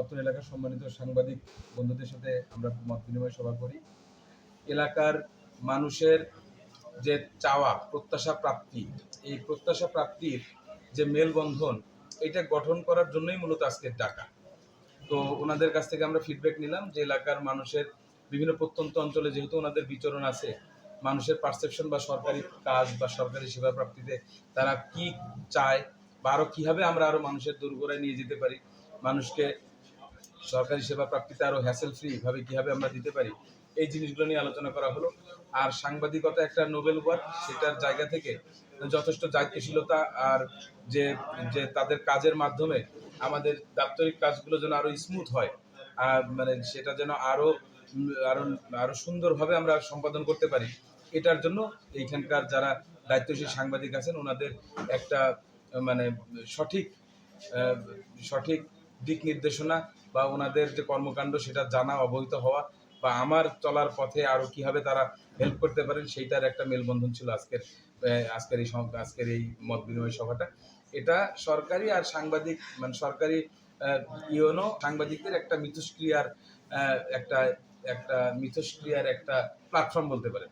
অত্র এলাকার সম্মানিত সাংবাদিক বন্ধুদের সাথে আমরা মত বিনিময় সভা করি। এলাকার মানুষের যে চাওয়া, প্রত্যাশা প্রাপ্তি, এই প্রত্যাশা প্রাপ্তির যে মেলবন্ধন, এটা গঠন করার জন্যই মূলত আজকের ডাকা। তো ওনাদের কাছ থেকে আমরা ফিডব্যাক নিলাম যে এলাকার মানুষের বিভিন্ন প্রত্যন্ত অঞ্চলে যেহেতু ওনাদের বিচরণ আছে, মানুষের পারসেপশন বা সরকারি কাজ বা সরকারি সেবা প্রাপ্তিতে তারা কি চায় বা আরও কীভাবে আমরা আরও মানুষের দোরগোড়ায় নিয়ে যেতে পারি, মানুষকে সরকারি সেবা প্রাপ্তিতে আরও হ্যাসেল ফ্রি ভাবে কীভাবে আমরা দিতে পারি এই জিনিসগুলো নিয়ে আলোচনা করা হলো। আর সাংবাদিকতা একটা নোবেল ওয়ার্ক সেটার জায়গা থেকে যথেষ্ট দায়িত্বশীলতা আর যে যে তাদের কাজের মাধ্যমে আমাদের দাপ্তরিক কাজগুলো যেন আরও স্মুথ হয় আর মানে সেটা যেন আরও উম, আরও আরও সুন্দরভাবে আমরা সম্পাদন করতে পারি এটার জন্য এইখানকার যারা দায়িত্বশীল সাংবাদিক আছেন ওনাদের একটা মানে সঠিক সঠিক দিক নির্দেশনা বা ওনাদের যে কর্মকাণ্ড সেটা জানা, অবহিত হওয়া বা আমার চলার পথে আরও কীভাবে তারা হেল্প করতে পারেন সেইটার একটা মেলবন্ধন ছিল আজকের আজকের এই আজকের এই মত বিনিময় সভাটা। এটা সরকারি আর সাংবাদিক মানে সরকারি ইউনো সাংবাদিকদের একটা মিথস্ক্রিয়ার একটা একটা মিথস্ক্রিয়ার একটা প্ল্যাটফর্ম বলতে পারেন।